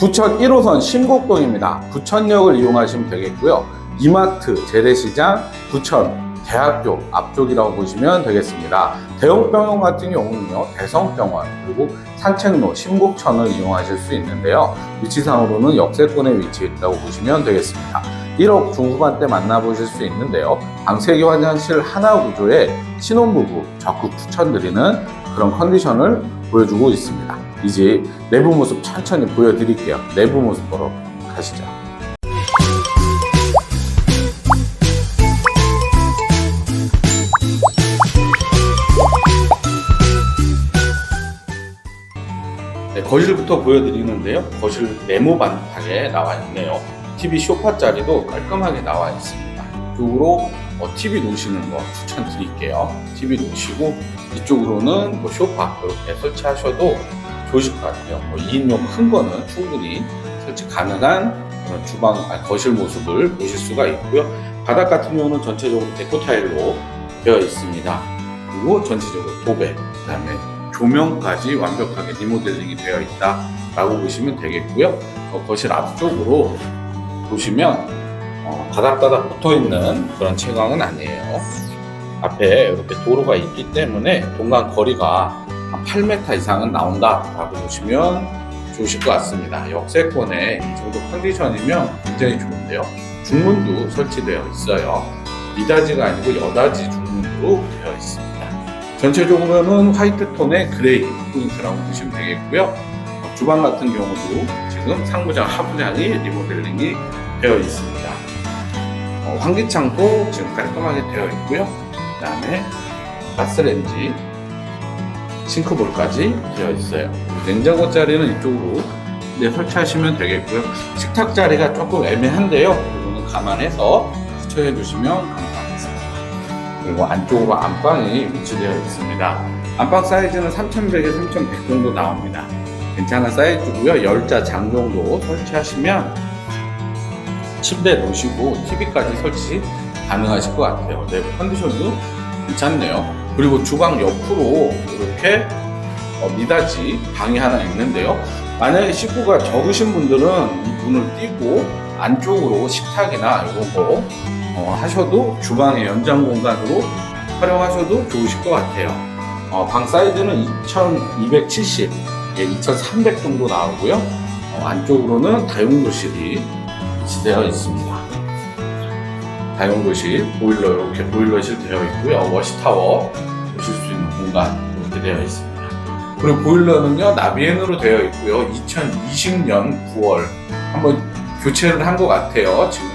부천 1호선 신곡동입니다. 부천역을 이용하시면 되겠고요. 이마트, 재래시장, 부천 대학교 앞쪽이라고 보시면 되겠습니다. 대형병원 같은 경우는요, 대성병원, 그리고 산책로, 신곡천을 이용하실 수 있는데요. 위치상으로는 역세권에 위치해 있다고 보시면 되겠습니다. 1억 중후반대 만나보실 수 있는데요. 방세기 화장실 하나 구조에 신혼부부 적극 추천드리는 그런 컨디션을 보여주고 있습니다. 이제 내부 모습 천천히 보여드릴게요. 내부 모습 보러 가시죠. 네, 거실부터 보여드리는데요. 거실 네모 반듯하게 나와 있네요. TV 소파 자리도 깔끔하게 나와 있습니다. 이쪽으로 어, TV 놓으시는 거 추천드릴게요. TV 놓으시고 이쪽으로는 뭐 소파 이렇게 설치하셔도 같아요. 뭐 2인용 큰 거는 충분히 설치 가능한 주방, 아니, 거실 모습을 보실 수가 있고요. 바닥 같은 경우는 전체적으로 데코 타일로 되어 있습니다. 그리고 전체적으로 도배, 그 다음에 조명까지 완벽하게 리모델링이 되어 있다라고 보시면 되겠고요. 어, 거실 앞쪽으로 보시면 어, 바닥바닥 붙어 있는 그런 채광은 아니에요. 앞에 이렇게 도로가 있기 때문에 동간 거리가 한 8m 이상은 나온다라고 보시면 좋으실 것 같습니다. 역세권에 이 정도 컨디션이면 굉장히 좋은데요. 중문도 설치되어 있어요. 미다지가 아니고 여다지 중문으로 되어 있습니다. 전체적으로는 화이트 톤의 그레이 포인트라고 보시면 되겠고요. 어, 주방 같은 경우도 지금 상부장, 하부장이 리모델링이 되어 있습니다. 어, 환기창도 지금 깔끔하게 되어 있고요. 그 다음에 가스레인지, 싱크볼까지 되어 있어요. 냉장고 자리는 이쪽으로 네, 설치하시면 되겠고요. 식탁 자리가 조금 애매한데요. 이거는 감안해서 추천해 주시면 감사하겠습니다. 그리고 안쪽으로 안방이 위치되어 있습니다. 안방 사이즈는 3100에 3100 정도 나옵니다. 괜찮은 사이즈고요. 열자 장 정도 설치하시면 침대 놓으시고 TV까지 설치 가능하실 것 같아요. 내부 컨디션도 괜찮네요. 그리고 주방 옆으로 이렇게 어, 미닫이 방이 하나 있는데요. 만약에 식구가 적으신 분들은 이 문을 띄고 안쪽으로 식탁이나 이런 거 어, 하셔도 주방의 연장 공간으로 활용하셔도 좋으실 것 같아요. 어, 방 사이즈는 2270, 예, 2300 정도 나오고요. 어, 안쪽으로는 다용도실이 위치되어 있습니다. 다용도실, 보일러 이렇게 보일러실 되어 있고요. 워시타워 보실 수 있는 공간 이렇게 되어 있습니다. 그리고 보일러는요 나비엔으로 되어 있고요. 2020년 9월 한번 교체를 한 것 같아요. 지금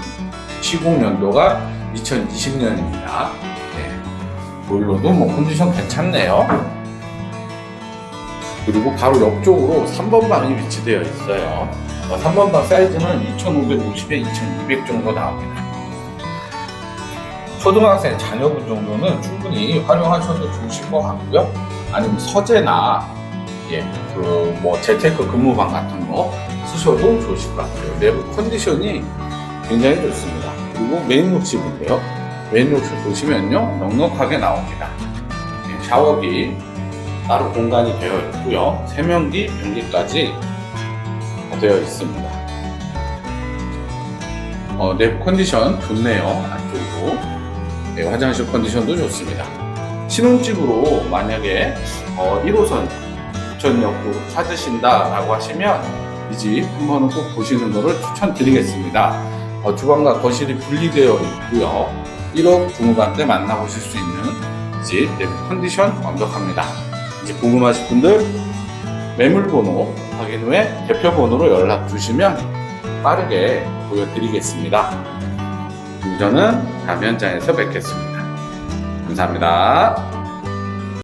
시공 연도가 2020년입니다. 네. 보일러도 뭐 컨디션 괜찮네요. 그리고 바로 옆쪽으로 3번 방이 위치되어 있어요. 3번 방 사이즈는 2550에 2200 정도 나옵니다. 초등학생 자녀분 정도는 충분히 활용하셔도 좋으실 것 같고요. 아니면 서재나 예, 그 뭐 재테크 근무방 같은 거 쓰셔도 좋으실 것 같아요. 내부 컨디션이 굉장히 좋습니다. 그리고 메인 욕실인데요. 메인 욕실 보시면요, 넉넉하게 나옵니다. 예, 샤워기 따로 공간이 되어 있고요. 세면기, 변기까지 되어 있습니다. 어, 내부 컨디션 좋네요. 안쪽으로. 네, 화장실 컨디션도 좋습니다. 신혼집으로 만약에 어, 1호선 부천역도 찾으신다라고 하시면 이 집 한번은 꼭 보시는 것을 추천드리겠습니다. 어, 주방과 거실이 분리되어 있고요. 1억 중후반대 만나보실 수 있는 이집 내부 컨디션 완벽합니다. 궁금하신 분들 매물번호 확인 후에 대표번호로 연락 주시면 빠르게 보여드리겠습니다. 저는 다음 현장에서 뵙겠습니다. 감사합니다.